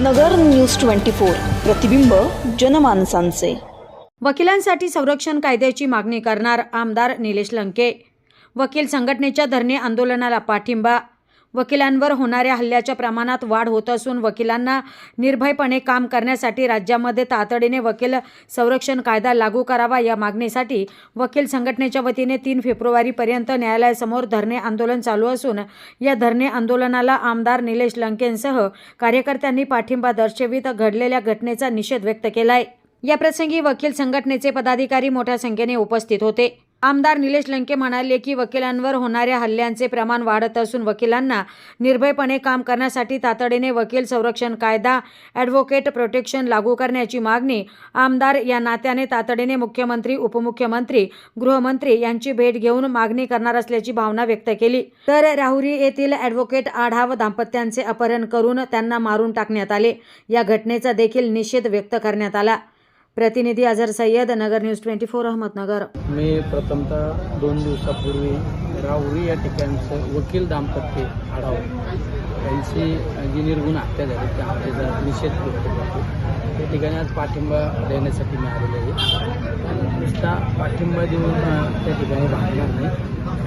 नगर news twenty four प्रतिबिंब जनमानसांचे. वकिलांसाठी संरक्षण कायद्याची मागणी करणार आमदार निलेश लंके. वकील संघटनेच्या धरणे आंदोलनाला पाठिंबा वकिलांवर होणाऱ्या हल्ल्याच्या प्रमाणात वाढ होत असून वकिलांना निर्भयपणे काम करण्यासाठी राज्यामध्ये तातडीने वकील संरक्षण कायदा लागू करावा या मागणीसाठी वकील संघटनेच्या वतीने तीन फेब्रुवारीपर्यंत न्यायालयासमोर धरणे आंदोलन चालू असून या धरणे आंदोलनाला आमदार निलेश लंकेंसह कार्यकर्त्यांनी पाठिंबा दर्शवित घडलेल्या घटनेचा निषेध व्यक्त केला आहे प्रसंगी वकील संघटनेचे पदाधिकारी मोठ्या संख्येने उपस्थित होते. आमदार निलेश लंके म्हणाले की वकिलांवर होणाऱ्या हल्ल्यांचे प्रमाण वाढत असून वकिलांना निर्भयपणे काम करण्यासाठी तातडीने वकील संरक्षण कायदा ॲडव्होकेट प्रोटेक्शन लागू करण्याची मागणी आमदार या नात्याने तातडीने मुख्यमंत्री उपमुख्यमंत्री गृहमंत्री यांची भेट घेऊन मागणी करणार असल्याची भावना व्यक्त केली. तर राहुरी येथील ॲडव्होकेट आढाव दाम्पत्यांचे अपहरण करून त्यांना मारून टाकण्यात आले. या घटनेचा देखील निषेध व्यक्त करण्यात आला. प्रतिनिधी Azhar Sayyad Nagar news twenty four Ahmednagar. मी प्रथमतः दोन दिवसापूर्वी राहुरी या ठिकाणचं वकील दाम्पत्य आढाव. त्यांची जी निर्गुण हत्या झाली त्या हत्येचा निषेध व्यक्त करतो त्या ठिकाणी आज पाठिंबा देण्यासाठी मी आलेलो आहे नुसता पाठिंबा देऊन त्या ठिकाणी भागणार नाही.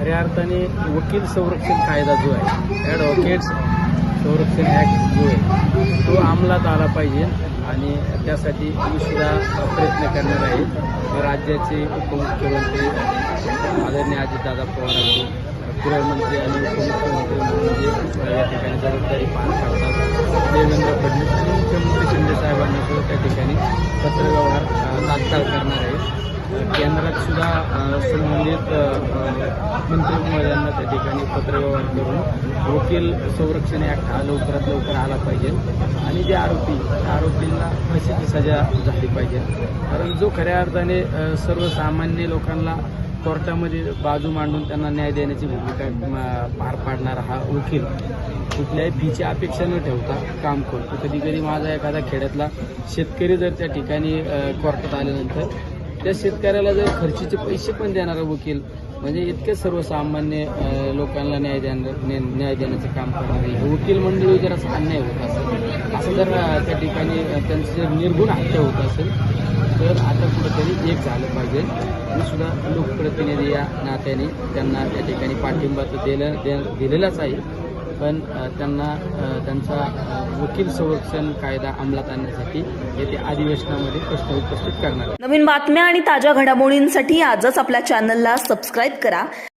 खऱ्या अर्थाने वकील संरक्षण कायदा जो आहे ॲडव्होकेट्स संरक्षण ॲक्ट जो आहे तो अंमलात आला पाहिजे. आणि त्यासाठी मी सुद्धा प्रयत्न करणार आहे. राज्याचे उपमुख्यमंत्री आदरणीय अजितदादा पवार असतील गृहमंत्री आणि उपमुख्यमंत्री म्हणून जे या ठिकाणी जबाबदारी पार पाडतात. देवेंद्र फडणवीस आणि मुख्यमंत्री शिंदे साहेबांना सुद्धा त्या ठिकाणी पत्रव्यवहार तात्काळ करणार आहे. केंद्रात सुद्धा संबंधित अ, मंत्री महोदयांना त्या ठिकाणी पत्रव्यवहार करून वकील संरक्षण ॲक्ट हा लवकरात लवकर आला पाहिजे. आणि जे आरोपी त्या आरोपींना फाशीची सजा झाली पाहिजे. कारण जो खऱ्या अर्थाने सर्वसामान्य लोकांना कोर्टामध्ये बाजू मांडून त्यांना न्याय देण्याची भूमिका पार पाडणारा हा वकील कुठल्याही फीची अपेक्षा न ठेवता काम करतो. कधी कधी माझा एखादा खेड्यातला शेतकरी जर त्या ठिकाणी कोर्टात आल्यानंतर त्या शेतकऱ्याला जर खर्चीचे पैसे पण देणारा वकील म्हणजे इतके सर्वसामान्य लोकांना न्याय देणार न्याय न्याय देण्याचं काम करणार हे वकील मंडळी जर अन्याय होत असेल असं जर त्या ठिकाणी त्यांचं जर निर्गुण हत्या होत असेल तर आता कुठंतरी एक झालं पाहिजे. आणि सुद्धा लोकप्रतिनिधी या नात्याने त्यांना त्या ठिकाणी पाठिंबा तर दिलं दिलेलाच आहे. पण त्यांना त्यांचा वकील संरक्षण कायदा अंमलात आणण्यासाठी येत्या अधिवेशनामध्ये प्रश्न उपस्थित करणार नवीन बातम्या आणि ताज्या घडामोडींसाठी आजच आपल्या चॅनलला सबस्क्राईब करा.